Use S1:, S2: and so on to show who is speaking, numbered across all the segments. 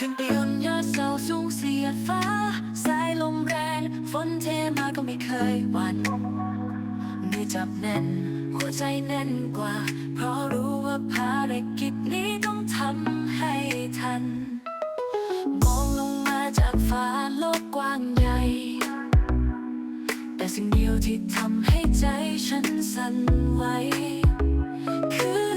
S1: ขึ้นไปบนยอดเสาสูงเสียดฟ้า สายลมแรง ฝนเทมาก็ไม่เคยหวั่นมือจับแน่น หัวใจแน่นกว่า เพราะรู้ว่าภารกิจนี้ต้องทำให้ทัน มองลงมาจากฟ้าโลกกว้างใหญ่ แต่สิ่งเดียวที่ทำให้ใจฉันสั่นไหวคือ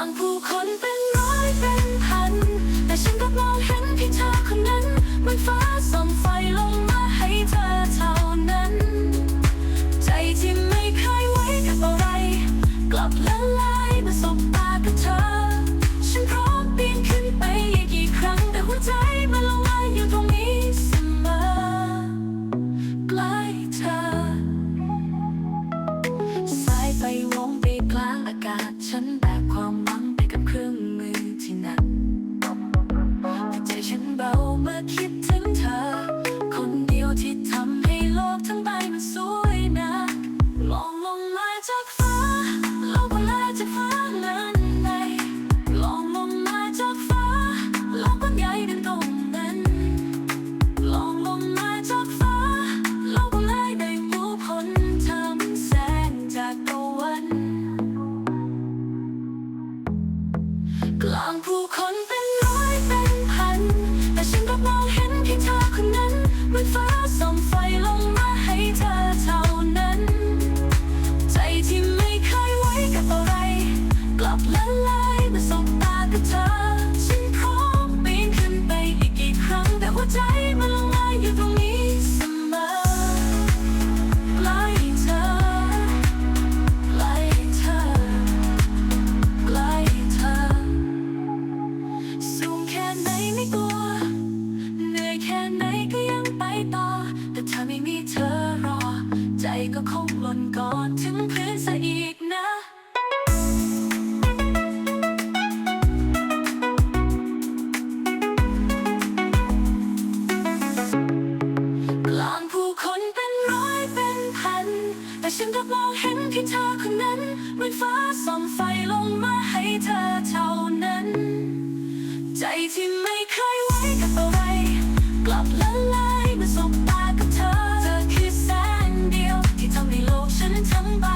S1: างผู้คนเป็นร้อยเป็นพัน แต่ฉันก็มองเห็นเพียงเธอคนนั้นบนฟ้าส่ กาศฉันแบกความหวังไปกับเครื่องมือที่หนักแต่ใจฉันเบาเมื่อคิดถึง แต่ฉันก็มองเห็นเพียงเธอคนนั้นบนฟ้าส่องไฟลงมาให้เธอเท่านั้น ใจที่ไม่เคยไว้กับอะไร กลับละลายเมื่อสบตากับเธอ เธอคือแสงเดียวที่ทำให้โลกฉันทั้งใบ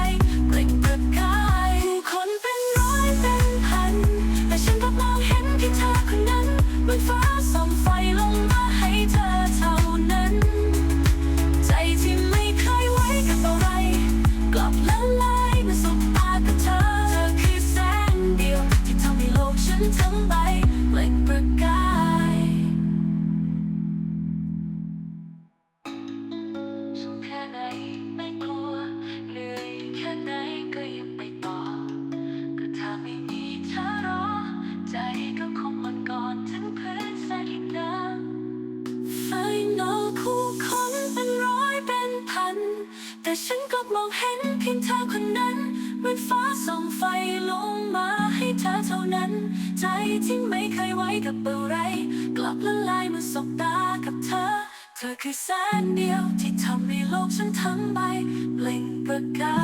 S1: เปล่งประกายสูงแค่ไหนไม่กลัว เหนื่อยแค่ไหนก็ยังไปต่อ ก็ถ้าไม่มีเธอรอ ใจก็คงมันก่อนถึงพื้นแสนอีกนานไฟนอลคู่คนเป็นร้อยเป็นพัน แต่ฉันก็มองเห็นเพียงเธอคนนั้น บนฟ้าส่องไฟลงมาให้เธอเท่านั้น ใจที่ไม่เคยไว้กับอะไร กลับละลายเมื่อสบตากับเธอ เธอคือแสนเดียวที่ทำให้โลกฉันทั้งใบเปล่งประกาย